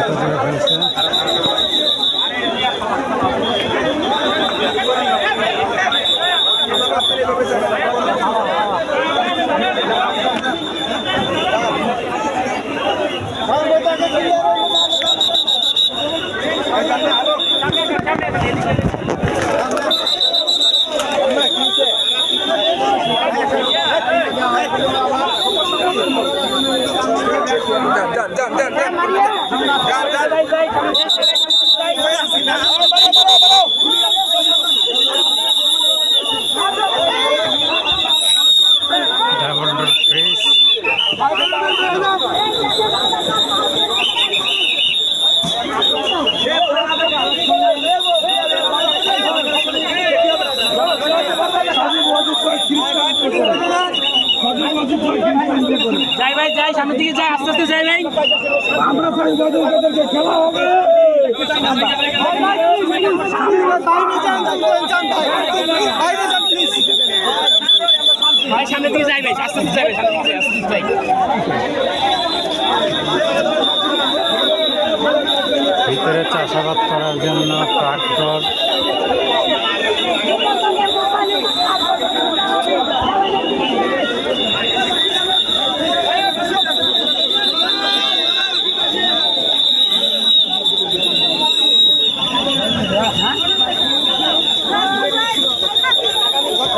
হাতে ধরে ফেলছে done, done, done, done. Double door fridge ভাই যাই সামনের দিকে যাই আস্তে আস্তে যাই ভাই। ভাই সামনের দিকে যাই ভাই আস্তে আস্তে যাই ভাই সামনের দিকে আস্তে আস্তে যাই। ভিতরে চাষাবাদ করার জন্য ট্রাক্টর।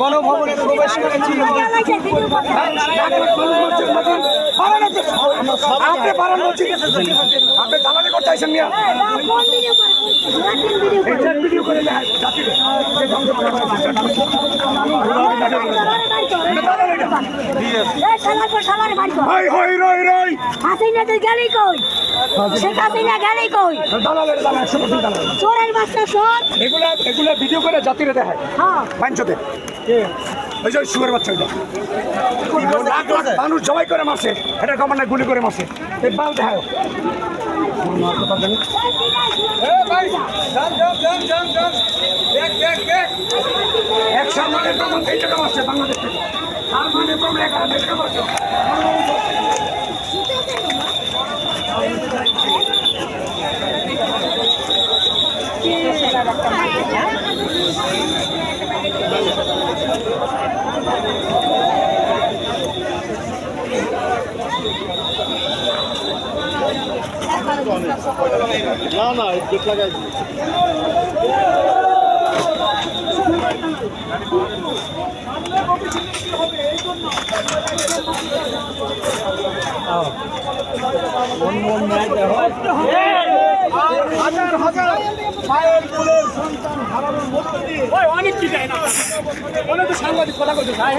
গণভবনে প্রবেশ করেছি আপনি দালালি করতে জাতিকে। হাই হাই রই রই হাসিনা তুই গেলি কই? শেখ হাসিনা গেলি কই? দালালের দালাল একশো পার্সেন্ট দালাল। চোরের বাচ্চা চোর। এগুলা এগুলা ভিডিও করে জাতিরে দেখায়। হ্যাঁ। পাঞ্চতে ওই যে সুরের বাচ্চা ওইটা। লাখ লাখ মানুষ জবাই করে মারছে। এটা কমান্ডার গুলি করে মারছে। এই বাল দেখায়। এক সালমানের প্রমাণ এই টাকা মারছে বাংলাদেশ থেকে সালমানের প্রমাণ এক হাজার টাকা মারছে হাজার হাজার মায়ের কোলের সন্তান হারানোর মধ্য দিয়ে অনেক কি যায় না অনেক সাংবাদিক কথা বলতে চায়